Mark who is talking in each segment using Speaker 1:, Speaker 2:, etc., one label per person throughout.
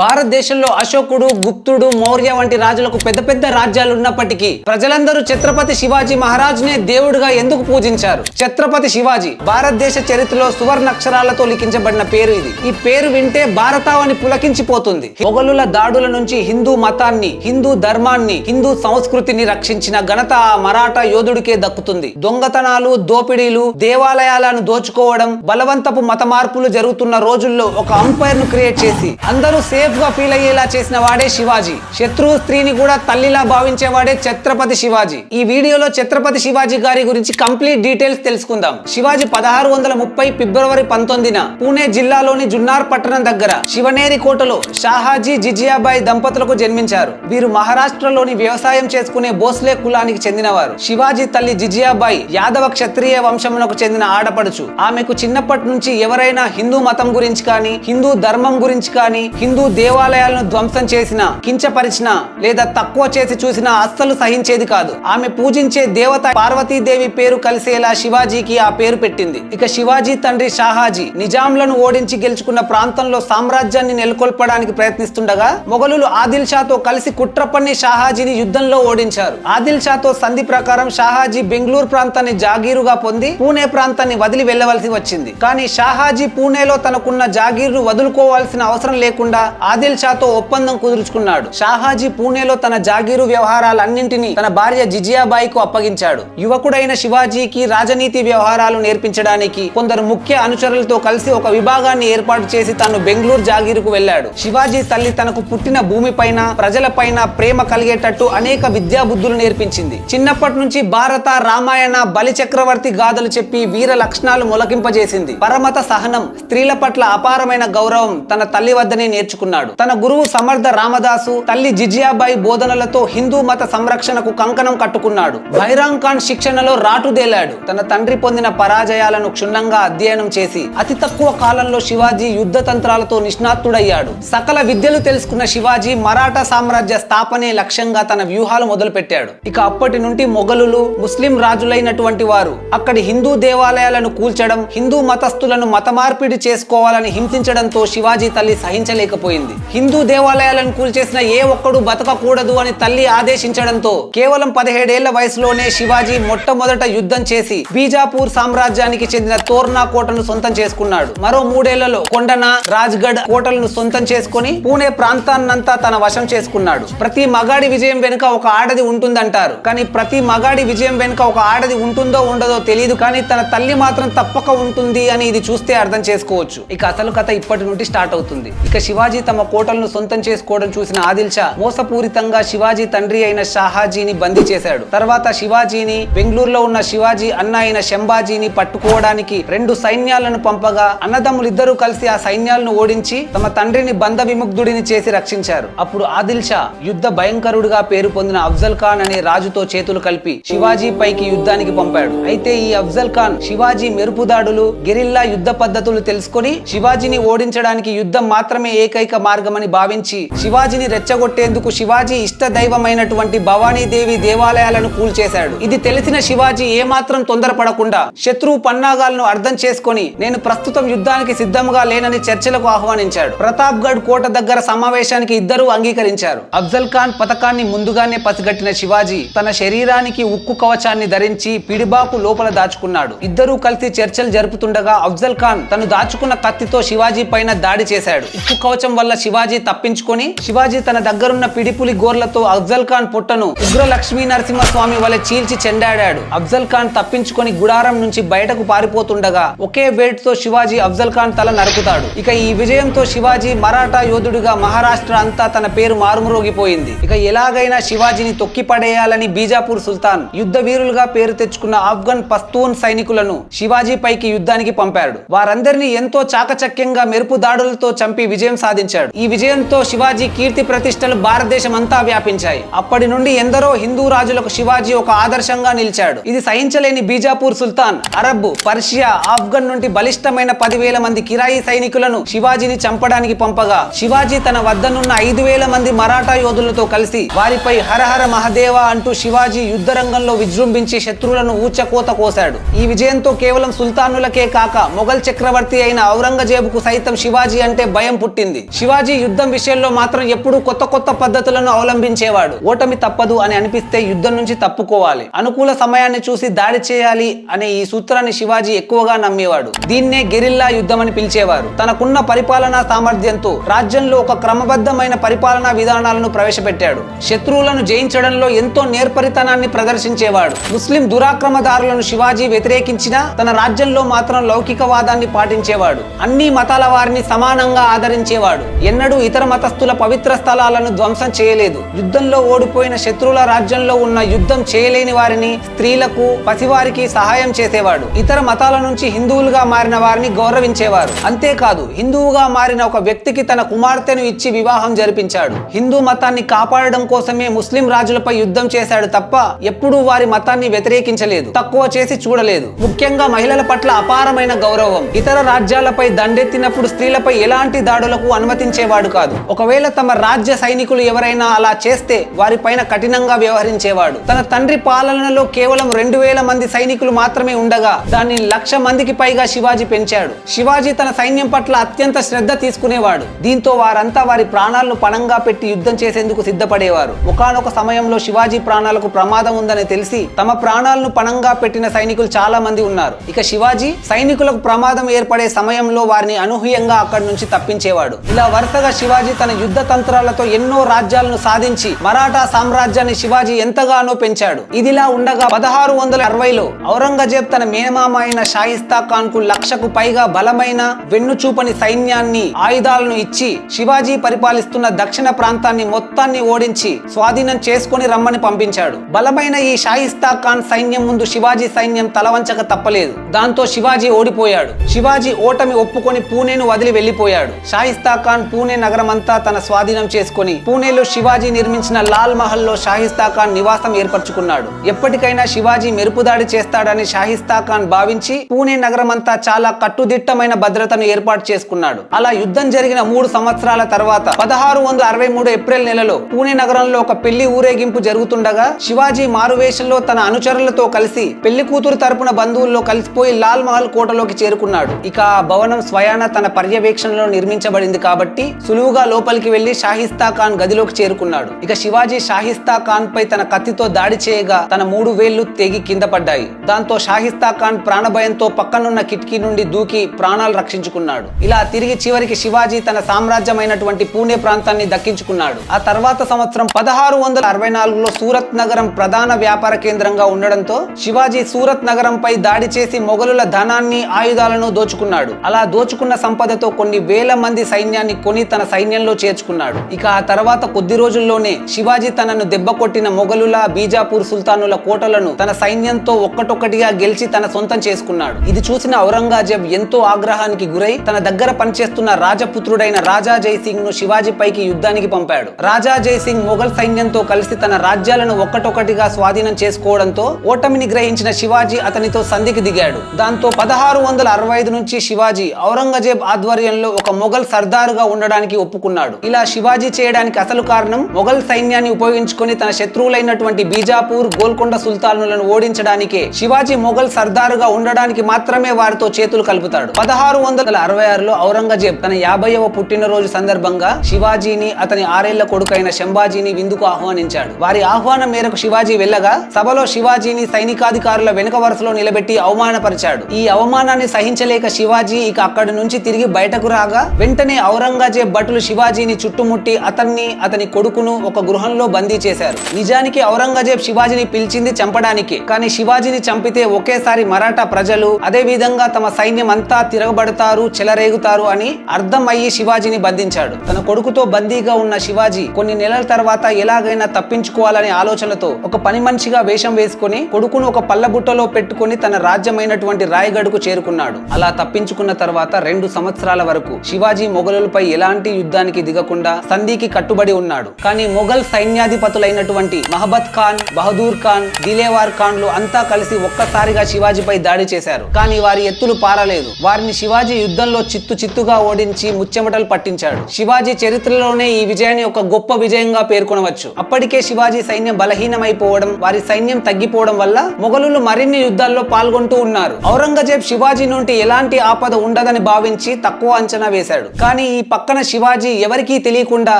Speaker 1: భారతదేశంలో అశోకుడు గుప్తుడు మౌర్య వంటి రాజులకు పెద్ద పెద్ద రాజ్యాలు ఉన్నప్పటికీ ప్రజలందరూ ఛత్రపతి శివాజీ మహారాజ్నే దేవుడిగా ఎందుకు పూజించారు? ఛత్రపతి శివాజీ భారతదేశ చరిత్రలో సువర్ణ అక్షరాలతో లిఖించబడిన పేరు ఇది. ఈ పేరు వింటే భారతావని పులకించిపోతుంది. మొఘలుల దాడుల నుంచి హిందూ మతాన్ని హిందూ ధర్మాన్ని హిందూ సంస్కృతిని రక్షించిన ఘనత ఆ మరాఠా యోధుడికే దక్కుతుంది. దొంగతనాలు దోపిడీలు దేవాలయాలను దోచుకోవడం బలవంతపు మత మార్పులు జరుగుతున్న రోజుల్లో ఒక అంపైర్ను క్రియేట్ చేసి అందరూ సేఫ్ గా ఫీల్ అయ్యేలా చేసిన వాడే శివాజీ. శత్రువు స్త్రీని కూడా తల్లిలా భావించేవాడే ఛత్రపతి శివాజీ. ఈ వీడియోలో ఛత్రపతి శివాజీ గారి గురించి కంప్లీట్ డీటెయిల్స్ తెలుసుకుందాం. శివాజీ పదహారు వందల ముప్పై ఫిబ్రవరి పంతొమ్మిదిన పూణే జిల్లాలోని జున్నార్ పట్టణం దగ్గర శివనేరి కోటలో షాహాజీ జిజియాబాయి దంపతులకు జన్మించారు. వీరు మహారాష్ట్రలోని వ్యవసాయం చేసుకునే భోస్లే కులానికి చెందినవారు. శివాజీ తల్లి జిజియాబాయి యాదవ క్షత్రియ వంశమునకు చెందిన ఆడపడుచు. ఆమెకు చిన్నప్పటి నుంచి ఎవరైనా హిందూ మతం గురించి కానీ హిందూ ధర్మం గురించి కానీ హిందూ దేవాలయాలను ధ్వంసం చేసినా కించపరిచినా లేదా తక్కువ చేసి చూసినా అస్సలు సహించేది కాదు. ఆమె పూజించే దేవత పార్వతీదేవి పేరు కలిసేలా శివాజీకి ఆ పేరు పెట్టింది. ఇక శివాజీ తండ్రి షాహాజీ నిజాంలను ఓడించి గెలుచుకున్న ప్రాంతంలో సామ్రాజ్యాన్ని నెలకొల్పడానికి ప్రయత్నిస్తుండగా మొఘలులు ఆదిల్ షాతో కలిసి కుట్రపన్ని షాహాజీని యుద్ధంలో ఓడించారు. ఆదిల్ షాతో సంధి ప్రకారం షాహాజీ బెంగళూరు ప్రాంతాన్ని జాగీరుగా పొంది పూణే ప్రాంతాన్ని వదిలి వెళ్ళవలసి వచ్చింది. కానీ షాహాజీ పూణేలో తనకున్న జాగీర్ను వదులుకోవాల్సిన అవసరం లేకుండా ఆదిల్ షాతో ఒప్పందం కుదుర్చుకున్నాడు. షాహాజీ పూణేలో తన జాగీరు వ్యవహారాలన్నింటినీ తన భార్య జిజియాబాయికు అప్పగించాడు. యువకుడైన శివాజీకి రాజనీతి వ్యవహారాలు నేర్పించడానికి కొందరు ముఖ్య అనుచరులతో కలిసి ఒక విభాగాన్ని ఏర్పాటు చేసి తాను బెంగళూరు జాగీరుకు వెళ్ళాడు. శివాజీ తల్లి తనకు పుట్టిన భూమిపైన ప్రజలపైన ప్రేమ కలిగేటట్టు అనేక విద్యాబుద్ధులు నేర్పించింది. చిన్నప్పటి నుంచి భారత రామాయణ బలి చక్రవర్తి గాథలు చెప్పి వీర లక్షణాలు మొలకింపజేసింది. పరమత సహనం స్త్రీల పట్ల అపారమైన గౌరవం తన తల్లి వద్దనే నేర్చుకున్నాడు. తన గురువు సమర్థ రామదాసు తల్లి జిజియాబాయి బోధనలతో హిందూ మత సంరక్షణకు కంకణం కట్టుకున్నాడు. బైరాంగ్ ఖాన్ శిక్షణలో రాటుదేలాడు. తన తండ్రి పొందిన పరాజయాలను క్షుణ్ణంగా అధ్యయనం చేసి అతి తక్కువ కాలంలో శివాజీ యుద్ధ తంత్రాలతో నిష్ణాతుడయ్యాడు. సకల విద్యలు తెలుసుకున్న శివాజీ మరాఠా సామ్రాజ్య స్థాపనే లక్ష్యంగా తన వ్యూహాలు మొదలుపెట్టాడు. ఇక అప్పటి నుండి మొఘలులు ముస్లిం రాజులైనటువంటి వారు అక్కడి హిందూ దేవాలయాలను కూల్చడం హిందూ మతస్థులను మత మార్పిడి చేసుకోవాలని హింసించడంతో శివాజీ తల్లి సహించలేకపోయింది. హిందూ దేవాలయాలను కూల్చేసిన ఏ ఒక్కడు బతకకూడదు అని తల్లి ఆదేశించడంతో కేవలం పదిహేడేళ్ళ వయసులోనే శివాజీ మొట్టమొదట యుద్ధం చేసి బీజాపూర్ సామ్రాజ్యానికి చెందిన తోర్నా కోటను సొంతం చేసుకున్నాడు. మరో మూడేళ్ళలో కొండన రాజ్గఢ్ కోటలను సొంతం చేసుకుని పూణే ప్రాంతాన్నంతా తన వశం చేసుకున్నాడు. ప్రతి మగాడి విజయం వెనుక ఒక ఆడది ఉంటుందంటారు. కానీ ప్రతి మగాడి విజయం వెనుక ఒక ఆడది ఉంటుందో ఉండదో తెలియదు కానీ తన తల్లి మాత్రం తప్పక ఉంటుంది అని ఇది చూస్తే అర్థం చేసుకోవచ్చు. ఇక అసలు కథ ఇప్పటి నుండి స్టార్ట్ అవుతుంది. ఇక శివాజీ తమ కోటలను సొంతం చేసుకోవడం చూసిన ఆదిల్ షా మోసపూరితంగా శివాజీ తండ్రి అయిన షాహాజీని బందీ చేశాడు. తర్వాత శివాజీని బెంగళూరులో ఉన్న శివాజీ అన్న అయిన శంభాజీని పట్టుకోవడానికి రెండు సైన్యాలను పంపగా అన్నదమ్ములిద్దరూ కలిసి ఆ సైన్యాలను ఓడించి తమ తండ్రిని బంధ విముగ్ధుడిని చేసి రక్షించారు. అప్పుడు ఆదిల్ షా యుద్ధ భయంకరుడిగా పేరు పొందిన అఫ్జల్ ఖాన్ అనే రాజుతో చేతులు కలిపి శివాజీ పైకి యుద్ధానికి పంపాడు. అయితే ఈ అఫ్జల్ ఖాన్ శివాజీ మెరుపుదాడులు గెరిల్లా యుద్ధ పద్ధతులు తెలుసుకొని శివాజీని ఓడించడానికి యుద్ధం మాత్రమే ఏకైక మార్గమని భావించి శివాజీని రెచ్చగొట్టేందుకు శివాజీ ఇష్ట దైవమైనటువంటి భవానీదేవి దేవాలయాలను కూల్చేశాడు. ఇది తెలిసిన శివాజీ ఏమాత్రం తొందరపడకుండా శత్రువు పన్నాగాలను అర్థం చేసుకొని నేను ప్రస్తుతం యుద్ధానికి సిద్ధంగా లేనని చర్చలకు ఆహ్వానించాడు. ప్రతాప్గఢ్ కోట దగ్గర సమావేశానికి ఇద్దరూ అంగీకరించారు. అఫ్జల్ ఖాన్ పథకాన్ని ముందుగానే పసిగట్టిన శివాజీ తన శరీరానికి ఉక్కు కవచాన్ని ధరించి పిడిబాకు లోపల దాచుకున్నాడు. ఇద్దరూ కలిసి చర్చలు జరుపుతుండగా అఫ్జల్ ఖాన్ తను దాచుకున్న కత్తితో శివాజీ పైన దాడి చేశాడు. ఉక్కు కవచం వల్ల శివాజీ తప్పించుకొని శివాజీ తన దగ్గరున్న పిడిపులి గోర్లతో అఫ్జల్ ఖాన్ పుట్టను ఉగ్ర లక్ష్మీ నరసింహస్వామి వలె చీల్చి చెండాడాడు. అఫ్జల్ ఖాన్ తప్పించుకొని గుడారం నుంచి బయటకు పారిపోతుండగా ఒకే వేట్తో శివాజీ అఫ్జల్ ఖాన్ తల నరుకుతాడు. ఇక ఈ విజయంతో శివాజీ మరాఠా యోధుడిగా మహారాష్ట్ర అంతా తన పేరు మారుమరోగిపోయింది. ఇక ఎలాగైనా శివాజీని తొక్కిపడేయాలని బీజాపూర్ సుల్తాన్ యుద్ధ వీరులుగా పేరు తెచ్చుకున్న ఆఫ్ఘన్ పస్తూన్ సైనికులను శివాజీ పైకి యుద్ధానికి పంపాడు. వారందరినీ ఎంతో చాకచక్యంగా మెరుపు దాడులతో చంపి విజయం సాధించారు సాధించాడు ఈ విజయంతో శివాజీ కీర్తి ప్రతిష్టలు భారతదేశం అంతా వ్యాపించాయి. అప్పటి నుండి ఎందరో హిందూ రాజులకు శివాజీ ఒక ఆదర్శంగా నిలిచాడు. ఇది సహించలేని బీజాపూర్ సుల్తాన్ అరబ్ పర్షియా ఆఫ్ఘన్ నుండి బలిష్టమైన పదివేల మంది కిరాయి సైనికులను శివాజీని చంపడానికి పంపగా శివాజీ తన వద్దనున్న ఐదు వేల మంది మరాఠా యోధులతో కలిసి వారిపై హరహర మహదేవ అంటూ శివాజీ యుద్ధ రంగంలో విజృంభించి శత్రువులను ఊచకోత కోశాడు. ఈ విజయంతో కేవలం సుల్తానులకే కాక మొఘల్ చక్రవర్తి అయిన ఔరంగజేబుకు సైతం శివాజీ అంటే భయం పుట్టింది. శివ శివాజీ యుద్ధం విషయంలో మాత్రం ఎప్పుడూ కొత్త కొత్త పద్ధతులను అవలంబించేవాడు. ఓటమి తప్పదు అని అనిపిస్తే యుద్ధం నుంచి తప్పుకోవాలి. అనుకూల సమయాన్ని చూసి దాడి చేయాలి అనే ఈ సూత్రాన్ని శివాజీ ఎక్కువగా నమ్మేవాడు. దీన్నే గెరిల్లా యుద్ధం అని పిలిచేవారు. తనకున్న పరిపాలనా సామర్థ్యంతో రాజ్యంలో ఒక క్రమబద్ధమైన పరిపాలనా విధానాలను ప్రవేశపెట్టాడు. శత్రువులను జయించడంలో ఎంతో నేర్పరితనాన్ని ప్రదర్శించేవాడు. ముస్లిం దురాక్రమదారులను శివాజీ వ్యతిరేకించినా తన రాజ్యంలో మాత్రం లౌకికవాదాన్ని పాటించేవాడు. అన్ని మతాల వారిని సమానంగా ఆదరించేవాడు. ఎన్నడూ ఇతర మతస్థుల పవిత్ర స్థలాలను ధ్వంసం చేయలేదు. యుద్ధంలో ఓడిపోయిన శత్రువుల రాజ్యంలో ఉన్న యుద్ధం చేయలేని వారిని స్త్రీలకు పసివారికి సహాయం చేసేవాడు. ఇతర మతాల నుంచి హిందువులుగా మారిన వారిని గౌరవించేవారు. అంతేకాదు హిందువుగా మారిన ఒక వ్యక్తికి తన కుమార్తెను ఇచ్చి వివాహం జరిపించాడు. హిందూ మతాన్ని కాపాడడం కోసమే ముస్లిం రాజులపై యుద్ధం చేశాడు తప్ప ఎప్పుడూ వారి మతాన్ని వ్యతిరేకించలేదు తక్కువ చేసి చూడలేదు. ముఖ్యంగా మహిళల పట్ల అపారమైన గౌరవం. ఇతర రాజ్యాలపై దండెత్తినప్పుడు స్త్రీలపై ఎలాంటి దాడులకు అనుమతి అనుమతించేవాడు కాదు. ఒకవేళ తమ రాజ్య సైనికులు ఎవరైనా అలా చేస్తే వారిపైన కఠినంగా వ్యవహరించేవాడు. తన తండ్రి పాలనలో కేవలం రెండు వేల మంది సైనికులు మాత్రమే ఉండగా దాన్ని లక్ష మందికి పైగా శివాజీ పెంచాడు. శివాజీ తన సైన్యం పట్ల అత్యంత శ్రద్ధ తీసుకునేవాడు. దీంతో వారంతా వారి ప్రాణాలను పణంగా పెట్టి యుద్ధం చేసేందుకు సిద్ధపడేవారు. ఒకానొక సమయంలో శివాజీ ప్రాణాలకు ప్రమాదం ఉందని తెలిసి తమ ప్రాణాలను పణంగా పెట్టిన సైనికులు చాలా మంది ఉన్నారు. ఇక శివాజీ సైనికులకు ప్రమాదం ఏర్పడే సమయంలో వారిని అనూహ్యంగా అక్కడి నుంచి తప్పించేవాడు. ఇలా వరుసగా శివాజీ తన యుద్ధ తంత్రాలతో ఎన్నో రాజ్యాలను సాధించి మరాఠా సామ్రాజ్యాన్ని శివాజీ ఎంతగానో పెంచాడు. ఇదిలా ఉండగా పదహారు వందల అరవైలో ఔరంగజేబ్ తన మేనమామ అయిన షాయిస్తా ఖాన్కు లక్షకు పైగా బలమైన వెన్నుచూపని సైన్యాన్ని ఆయుధాలను ఇచ్చి శివాజీ పరిపాలిస్తున్న దక్షిణ ప్రాంతాన్ని మొత్తాన్ని ఓడించి స్వాధీనం చేసుకొని రమ్మని పంపించాడు. బలమైన ఈ షాయిస్తా ఖాన్ సైన్యం ముందు శివాజీ సైన్యం తలవంచక తప్పలేదు. దాంతో శివాజీ ఓడిపోయాడు. శివాజీ ఓటమి ఒప్పుకొని పూణేను వదిలి వెళ్ళిపోయాడు షాయిస్తా ఖాన్ పూణే నగరమంతా తన స్వాధీనం చేసుకొని పూణేలో శివాజీ నిర్మించిన లాల్ మహల్లో షాహిస్తా ఖాన్ నివాసం ఏర్పరచుకున్నాడు. ఎప్పటికైనా శివాజీ మెరుపుదాడి చేస్తాడని షాహిస్తా ఖాన్ భావించి పూణే నగరమంతా చాలా కట్టుదిట్టమైన భద్రతను ఏర్పాటు చేసుకున్నాడు. అలా యుద్ధం జరిగిన మూడు సంవత్సరాల తర్వాత పదహారు వందల అరవై మూడు ఏప్రిల్ నెలలో పూణే నగరంలో ఒక పెళ్ళి ఊరేగింపు జరుగుతుండగా శివాజీ మారువేషంలో తన అనుచరులతో కలిసి పెళ్ళి కూతురు తరపున బంధువుల్లో కలిసిపోయి లాల్ మహల్ కోటలోకి చేరుకున్నాడు. ఇక ఆ భవనం స్వయాన తన పర్యవేక్షణలో నిర్మించబడింది కాబట్టి సులువుగా లోపలికి వెళ్ళి షాహిస్తా ఖాన్ గదిలోకి చేరుకున్నాడు. ఇక శివాజీ షాహిస్తా ఖాన్ పై తన కత్తితో దాడి చేయగా తన మూడు వేళ్ళు తెగి కింద పడ్డాయి. దాంతో షాహిస్తా ఖాన్ ప్రాణభయంతో పక్కనున్న కిటికీ నుండి దూకి ప్రాణాలు రక్షించుకున్నాడు. ఇలా తిరిగి చివరికి శివాజీ తన సామ్రాజ్యమైనటువంటి పూణే ప్రాంతాన్ని దక్కించుకున్నాడు. ఆ తర్వాత సంవత్సరం పదహారు వందల అరవై నాలుగులో సూరత్ నగరం ప్రధాన వ్యాపార కేంద్రంగా ఉండడంతో శివాజీ సూరత్ నగరంపై దాడి చేసి మొఘలుల ధనాన్ని ఆయుధాలను దోచుకున్నాడు. అలా దోచుకున్న సంపదతో కొన్ని వేల మంది సైన్యాన్ని కొని తన సైన్యంలో చేర్చుకున్నాడు. ఇక ఆ తర్వాత కొద్ది రోజుల్లోనే శివాజీ తనను దెబ్బ కొట్టిన మొఘలుల బీజాపూర్ సుల్తానుల కోటలను తన సైన్యంతో ఒక్కటొక్కటిగా గెలిచి తన సొంతం చేసుకున్నాడు. ఇది చూసిన ఔరంగజేబ్ ఎంతో ఆగ్రహానికి గురై తన దగ్గర పనిచేస్తున్న రాజపుత్రుడైన రాజా జైసింగ్ను శివాజీ పైకి యుద్ధానికి పంపాడు. రాజా జైసింగ్ మొఘల్ సైన్యంతో కలిసి తన రాజ్యాలను ఒక్కటొక్కటిగా స్వాధీనం చేసుకోవడంతో ఓటమిని గ్రహించిన శివాజీ అతనితో సంధికి దిగాడు. దాంతో పదహారు వందల అరవై ఐదు నుంచి శివాజీ ఔరంగజేబ్ ఆధ్వర్యంలో ఒక మొఘల్ సర్దారుగా ఉండడానికి ఒప్పుకున్నాడు. ఇలా శివాజీ చేయడానికి అసలు కారణం మొఘల్ సైన్యాన్ని ఉపయోగించుకొని తన శత్రువులైనటువంటి బీజాపూర్ గోల్కొండ సుల్తానులను ఓడించడానికే శివాజీ మొఘల్ సర్దారుగా ఉండడానికి మాత్రమే వారితో చేతులు కలుపుతాడు. పదహారు వందల అరవై ఆరులో ఔరంగజేబ్ తన యాభైవ పుట్టినరోజు సందర్భంగా శివాజీని అతని ఆరేళ్ళ కొడుకైన శంభాజీని విందుకు ఆహ్వానించాడు. వారి ఆహ్వానం మేరకు శివాజీ వెళ్ళగా సభలో శివాజీని సైనికాధికారుల వెనుక వరుసలో నిలబెట్టి అవమానపరిచాడు. ఈ అవమానాన్ని సహించలేక శివాజీ ఇక అక్కడి నుంచి తిరిగి బయటకు రాగా వెంటనే ఔరంగ ఔరంగజేబ్ భటులు శివాజీని చుట్టుముట్టి అతన్ని అతని కొడుకును ఒక గృహంలో బందీ చేశారు. నిజానికి ఔరంగజేబ్ శివాజీని పిలిచింది చంపడానికి. కానీ శివాజీని చంపితే ఒకేసారి మరాఠా ప్రజలు అదే విధంగా తమ సైన్యం అంతా తిరగబడతారు చెలరేగుతారు అని అర్థం అయ్యి శివాజీని బంధించాడు. తన కొడుకుతో బందీగా ఉన్న శివాజీ కొన్ని నెలల తర్వాత ఎలాగైనా తప్పించుకోవాలనే ఆలోచనతో ఒక పని మనిషిగా వేషం వేసుకొని కొడుకును ఒక పల్లబుట్టలో పెట్టుకొని తన రాజ్యమైనటువంటి రాయగఢ్కు చేరుకున్నాడు. అలా తప్పించుకున్న తర్వాత రెండు సంవత్సరాల వరకు శివాజీ మొఘలులపై ఎలాంటి యుద్ధానికి దిగకుండా సంధికి కట్టుబడి ఉన్నాడు. కానీ మొఘల్ సైన్యాధిపతులైనటువంటి మహబత్ ఖాన్ బహదూర్ ఖాన్ దిలేవార్ ఖాన్లు అంతా కలిసి ఒక్కసారిగా శివాజీపై దాడి చేశారు. కానీ వారి ఎత్తులు పారలేదు. వారిని శివాజీ యుద్ధంలో చిత్తు చిత్తుగా ఓడించి ముచ్చెమటలు పట్టించాడు. శివాజీ చరిత్రలోనే ఈ విజయాన్ని ఒక గొప్ప విజయంగా పేర్కొనవచ్చు. అప్పటికే శివాజీ సైన్యం బలహీనమైపోవడం వారి సైన్యం తగ్గిపోవడం వల్ల మొఘలులు మరిన్ని యుద్ధాల్లో పాల్గొంటూ ఉన్నారు. ఔరంగజేబ్ శివాజీ నుండి ఎలాంటి ఆపద ఉండదని భావించి తక్కువ అంచనా వేశాడు. కానీ ఈ పక్కన శివాజీ ఎవరికీ తెలియకుండా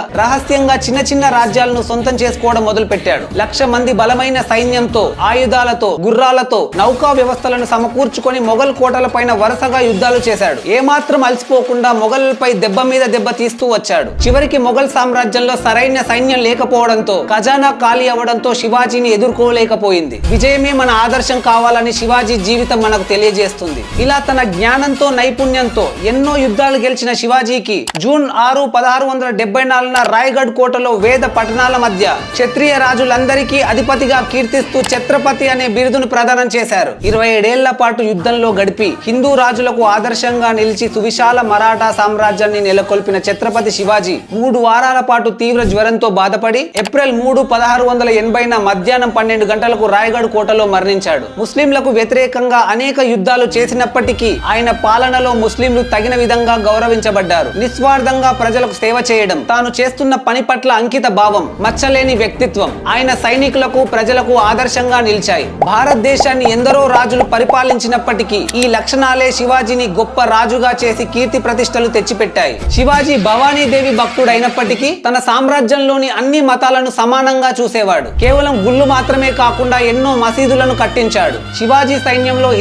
Speaker 1: రహస్యంగా చిన్న చిన్న రాజ్యాలను సొంతం చేసుకోవడం మొదలుపెట్టాడు. లక్ష మంది బలమైన సైన్యంతో ఆయుధాలతో గుర్రాలతో నౌకా వ్యవస్థలను సమకూర్చుకొని మొఘల్ కోటల పైన వరుసగా యుద్ధాలు చేశాడు. ఏమాత్రం అలసిపోకుండా మొఘల్పై దెబ్బ మీద దెబ్బ తీస్తూ వచ్చాడు. చివరికి మొఘల్ సామ్రాజ్యంలో సరైన సైన్యం లేకపోవడంతో ఖజానా ఖాళీ అవ్వడంతో శివాజీని ఎదుర్కోలేకపోయింది. విజయమే మన ఆదర్శం కావాలని శివాజీ జీవితం మనకు తెలియజేస్తుంది. ఇలా తన జ్ఞానంతో నైపుణ్యంతో ఎన్నో యుద్ధాలు గెలిచిన శివాజీకి జూన్ ఆరు పదహారు వందల డెబ్బై నాలుగున రాయ్గఢ్ కోటలో వేద పట్టణాల మధ్య క్షత్రియ రాజులందరికీ అధిపతిగా కీర్తిస్తూ ఛత్రపతి అనే బిరుదును ప్రదానం చేశారు. ఇరవై ఏడేళ్ళ పాటు యుద్ధంలో గడిపి హిందూ రాజులకు ఆదర్శంగా నిలిచి సువిశాల మరాఠా సామ్రాజ్యాన్ని నెలకొల్పిన ఛత్రపతి శివాజీ మూడు వారాల పాటు తీవ్ర జ్వరంతో బాధపడి ఏప్రిల్ మూడు పదహారు వందల ఎనభైన మధ్యాహ్నం పన్నెండు గంటలకు రాయగఢ్ కోటలో మరణించాడు. ముస్లింలకు వ్యతిరేకంగా అనేక యుద్ధాలు చేసినప్పటికీ ఆయన పాలనలో ముస్లింలు తగిన విధంగా గౌరవించబడ్డారు. నిస్వార్థంగా ప్రజలకు సేవ చేయడం తాను చేస్తున్న పని పట్ల అంకిత భావం మచ్చలేని వ్యక్తిత్వం ఆయన సైనికులకు ప్రజలకు ఆదర్శంగా నిలిచాయి. భారతదేశాన్ని ఎందరో రాజులు పరిపాలించినప్పటికీ ఈ లక్షణాలే శివాజీని గొప్ప రాజుగా చేసి కీర్తి ప్రతిష్టలు తెచ్చిపెట్టాయి. శివాజీ భవానీదేవి భక్తుడైనప్పటికీ తన సామ్రాజ్యంలోని అన్ని మతాలను సమానంగా చూసేవాడు. కేవలం గుళ్ళు మాత్రమే కాకుండా ఎన్నో మసీదులను కట్టించాడు. శివాజీ సైన్యంలో